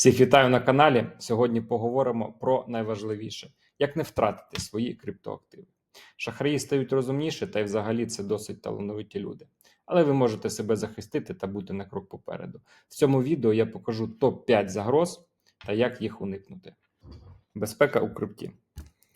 Всіх вітаю на каналі. Сьогодні поговоримо про найважливіше: як не втратити свої криптоактиви. Шахраї стають розумніші, та й взагалі це досить талановиті люди. Але ви можете себе захистити та бути на крок попереду. В цьому відео я покажу топ-5 загроз та як їх уникнути. Безпека у крипті.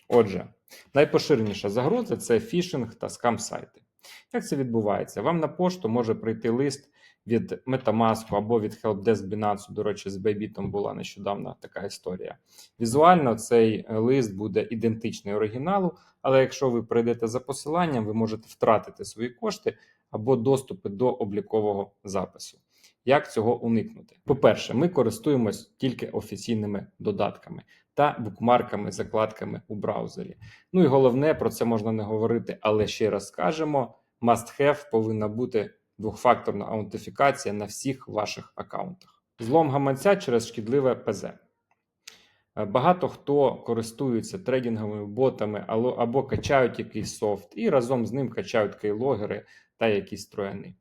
Отже, найпоширеніша загроза це фішинг та скам-сайти. Як це відбувається? Вам на пошту може прийти лист від Metamask або від Helpdesk Binance. До речі, з Bybit була нещодавно така історія. Візуально цей е, лист буде ідентичний оригіналу, але якщо ви прийдете за посиланням, ви можете втратити свої кошти або доступи до облікового запису. Як цього уникнути? По-перше, ми користуємось тільки офіційними додатками та букмарками, закладками у браузері. Ну і головне, про це можна не говорити, але ще раз скажемо: must have повинна бути двохфакторна аутентифікація на всіх ваших аккаунтах. Злом гаманця через шкідливе ПЗ. Е, Багато хто користується трейдинговими ботами або качають якийсь софт і разом з ним качають кейлогери та якісь трояни.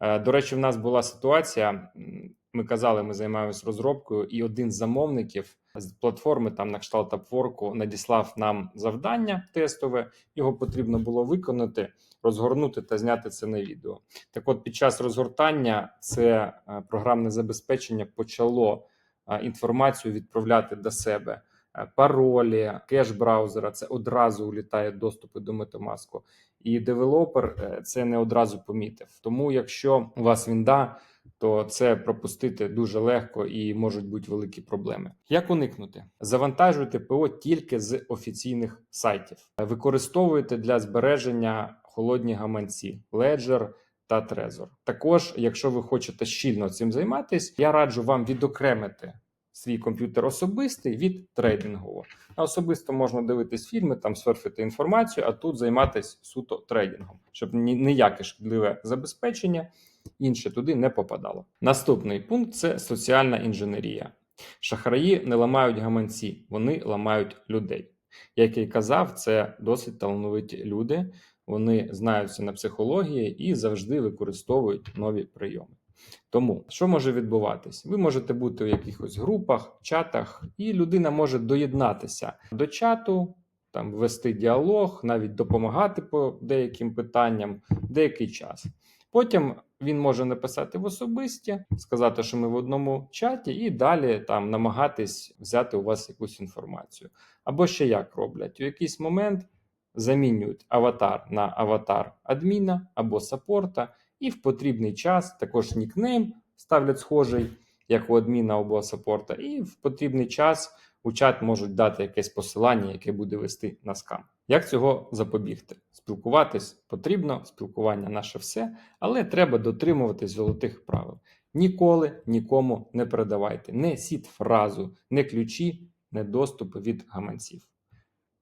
Е, До речі, в нас була ситуація. Ми казали, ми займаємось розробкою, і один з замовників з платформи, там на кшталт Upwork, надіслав нам завдання тестове. Його потрібно було виконати, розгорнути та зняти це на відео. Так, от, під час розгортання це е, програмне забезпечення почало е, інформацію відправляти до себе. Е, Паролі, кеш браузера це одразу улітає доступи до Metamask. І девелопер е, це не одразу помітив. Тому, якщо у вас вінда, то це пропустити дуже легко і можуть бути великі проблеми. Як уникнути? Завантажуйте ПО тільки з офіційних сайтів. Використовуйте для збереження холодні гаманці Ledger та Trezor. Також, якщо ви хочете щільно цим займатися, я раджу вам відокремити свій комп'ютер особистий від трейдингового. На особисто можна дивитись фільми, там сверфити інформацію, а тут займатися суто трейдингом, щоб ніяке шкідливе забезпечення інше туди не попадало. Наступний пункт це соціальна інженерія. Шахраї не ламають гаманці, вони ламають людей. Як я й казав, це досить талановиті люди. Вони знаються на психології і завжди використовують нові прийоми. Тому що може відбуватись? Ви можете бути у якихось групах, чатах, і людина може доєднатися до чату, там вести діалог, навіть допомагати по деяким питанням деякий час. Потім він може написати в особисті, сказати, що ми в одному чаті, і далі там намагатись взяти у вас якусь інформацію. Або ще як роблять у якийсь момент замінюють аватар на аватар адміна або саппорта, і в потрібний час також нікнейм ставлять схожий, як у адміна або саппорта, і в потрібний час у чат можуть дати якесь посилання, яке буде вести на скам. Як цього запобігти? Спілкуватись потрібно, спілкування наше все, але треба дотримуватись золотих правил. Ніколи нікому не передавайте не сіт фразу, не ключі, не доступи від гаманців.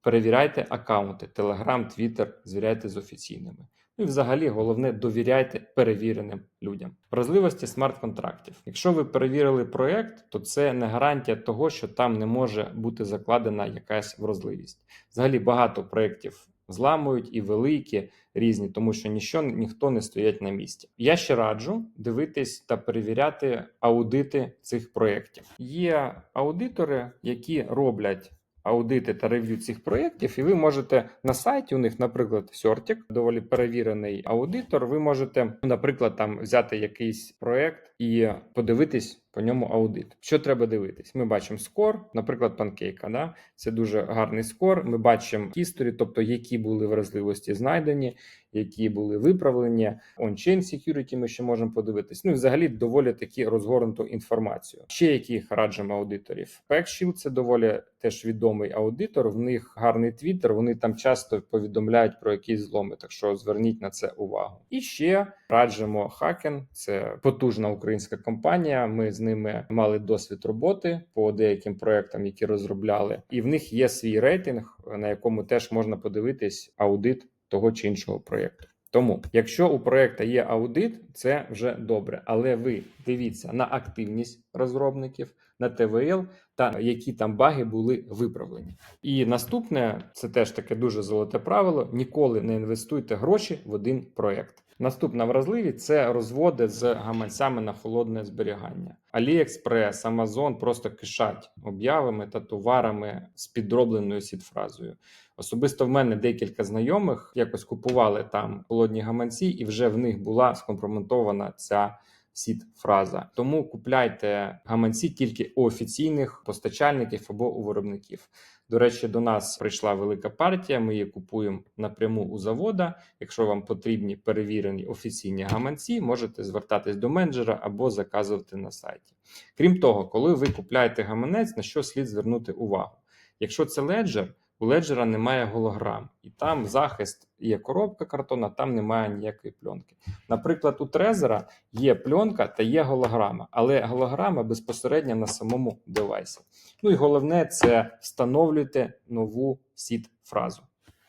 Перевіряйте аккаунти, Telegram, Twitter, звіряйте з офіційними. І взагалі головне довіряйте перевіреним людям. Вразливості смарт-контрактів. Якщо ви перевірили проект, то це не гарантія того, що там не може бути закладена якась вразливість. Взагалі багато проєктів зламують і великі, різні, тому що ніщо ніхто не стоять на місці. Я ще раджу дивитись та перевіряти аудити цих проєктів. Є аудитори, які роблять аудити та рев'ю цих проєктів, і ви можете на сайті у них, наприклад, Сьортік, доволі перевірений аудитор. Ви можете, наприклад, там взяти якийсь проєкт і подивитись по ньому аудит. Що треба дивитись? Ми бачимо скор, наприклад, панкейка. Да? Це дуже гарний скор. Ми бачимо історію, тобто які були вразливості знайдені, які були виправлені. On-chain security ми ще можемо подивитись. Ну і взагалі доволі таки розгорнуту інформацію. Ще яких раджимо аудиторів. PackShield – це доволі теж відомий аудитор. В них гарний твіттер. Вони там часто повідомляють про якісь зломи. Так що зверніть на це увагу. І ще раджимо Haken. Це потужна українська компанія. Ми з ними мали досвід роботи по деяким проектам, які розробляли, і в них є свій рейтинг, на якому теж можна подивитись аудит того чи іншого проєкту. Тому, якщо у проєкта є аудит, це вже добре. Але ви дивіться на активність розробників, на ТВЛ та які там баги були виправлені. І наступне це теж таке дуже золоте правило: ніколи не інвестуйте гроші в один проєкт. Наступна вразливість це розводи з гаманцями на холодне зберігання. AliExpress, Amazon просто кишать об'явами та товарами з підробленою сітфразою. Особисто в мене декілька знайомих якось купували там холодні гаманці, і вже в них була скомпроментована ця сіт-фраза. Тому купляйте гаманці тільки у офіційних постачальників або у виробників. До речі, до нас прийшла велика партія. Ми її купуємо напряму у завода. Якщо вам потрібні перевірені офіційні гаманці, можете звертатись до менеджера або заказувати на сайті. Крім того, коли ви купляєте гаманець, на що слід звернути увагу? Якщо це леджер, у леджера немає голограм, і там захист є коробка картона, там немає ніякої пленки. Наприклад, у Трезера є пленка та є голограма, але голограма безпосередньо на самому девайсі. Ну і головне це встановлюйте нову сіт-фразу.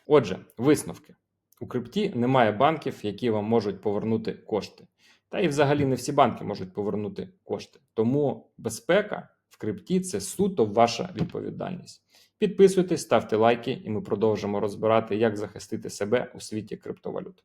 Отже, висновки. У крипті немає банків, які вам можуть повернути кошти. Та і взагалі не всі банки можуть повернути кошти. Тому безпека в крипті це суто ваша відповідальність. Підписуйтесь, ставте лайки, і ми продовжимо розбирати, як захистити себе у світі криптовалют.